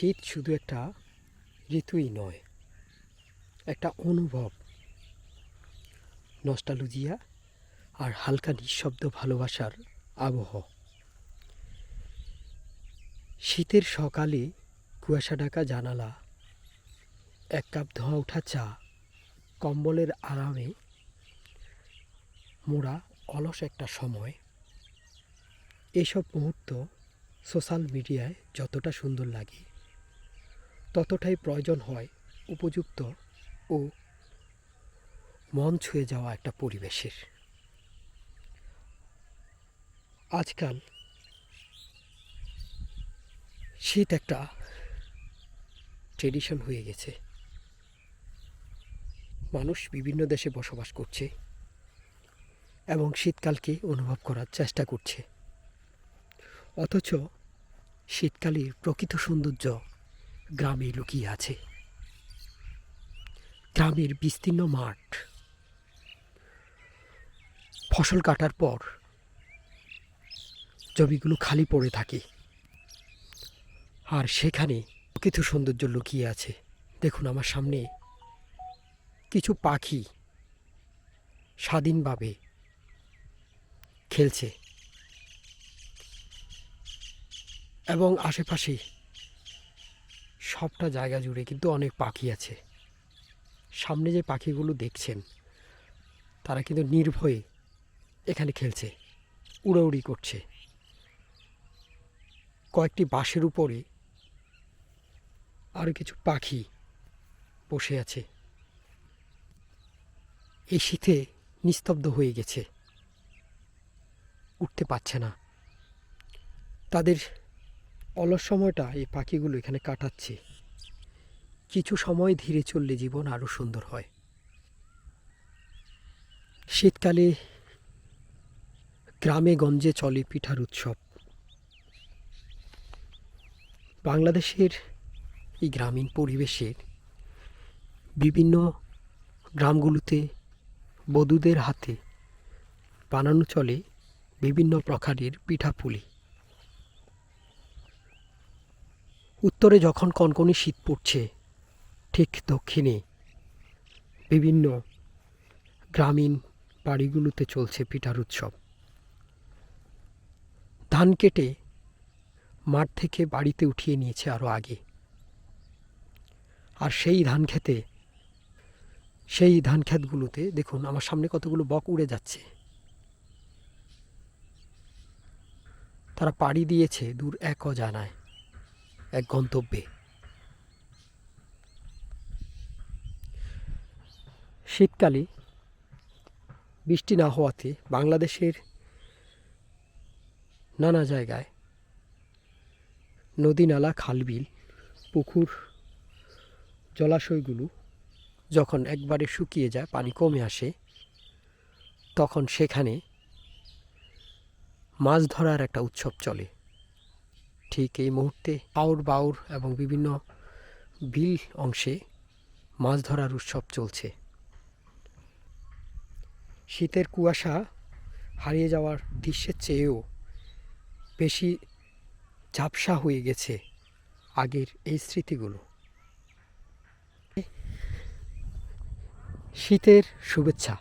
শীত শুধু একটা ঋতুই নয়, একটা অনুভব। নস্টালুজিয়া আর হালকা নিঃশব্দ ভালোবাসার আবহ। শীতের সকালে কুয়াশা ঢাকা জানালা, এক কাপ ধোঁয়া ওঠা চা, কম্বলের আরামে মোড়া অলস একটা সময়। এসব মুহূর্ত সোশ্যাল মিডিয়ায় যতটা সুন্দর লাগে। ততটাই প্রয়োজন হয় উপযুক্ত ও মন ছুঁয়ে যাওয়া একটা পরিবেশের। আজকাল শীত একটা ট্রেডিশন হয়ে গেছে। মানুষ বিভিন্ন দেশে বসবাস করছে এবং শীতকালকে অনুভব করার চেষ্টা করছে। অথচ শীতকালের প্রকৃত সৌন্দর্য গ্রামে লুকিয়ে আছে। গ্রামের বিস্তীর্ণ মাঠ। ফসল কাটার পর জমিগুলো খালি পড়ে থাকে। আর সেখানে কিছু সৌন্দর্য লুকিয়ে আছে। দেখুন আমার সামনে কিছু পাখি স্বাধীনভাবে খেলছে। এবং আশেপাশে সবটা জায়গা জুড়ে কিন্তু অনেক পাখি আছে। সামনে যে পাখিগুলো দেখছেন, তারা কিন্তু নির্ভয়ে এখানে খেলছে, উড়াউড়ি করছে। কয়েকটি বাঁশের উপরে আরও কিছু পাখি বসে আছে। এই শীতে নিস্তব্ধ হয়ে গেছে। উঠতে পারছে না। তাদের অলস সময়টা এই পাখিগুলো এখানে কাটাচ্ছে। কিছু সময় ধীরে চললে জীবন আরও সুন্দর হয়। শীতকালে গ্রামে গঞ্জে চলে পিঠার উৎসব। বাংলাদেশের এই গ্রামীণ পরিবেশের বিভিন্ন গ্রামগুলোতে বধূদের হাতে বানানো চলে বিভিন্ন প্রকারের পিঠাপুলি। উত্তরে যখন কনকনে শীত পড়ছে ঠিক দক্ষিণে বিভিন্ন গ্রামীণ বাড়িগুলোতে চলছে পিঠার উৎসব। ধান কেটে মাঠ থেকে বাড়িতে উঠিয়ে নিয়েছে আরও আগে। আর সেই ধান খেতে, সেই ধান ক্ষেতগুলোতে দেখুন আমার সামনে কতগুলো বক উড়ে যাচ্ছে। তারা পাড়ি দিয়েছে দূর এক অজানায়, এক গন্তব্যে। শীতকালে বৃষ্টি না হওয়াতে বাংলাদেশের নানা জায়গায় নদী নালা, খালবিল, পুকুর, জলাশয়গুলো যখন একবারে শুকিয়ে যায়, পানি কমে আসে, তখন সেখানে মাছ ধরার একটা উৎসব চলে। ঠিক এই মুহূর্তে আউর বাউর এবং বিভিন্ন বিল অংশে মাছ ধরার উৎসব চলছে। শীতের কুয়াশা হারিয়ে যাওয়ার দৃশ্যের চেয়েও বেশি ঝাপসা হয়ে গেছে আগের এই স্মৃতিগুলো। শীতের শুভেচ্ছা।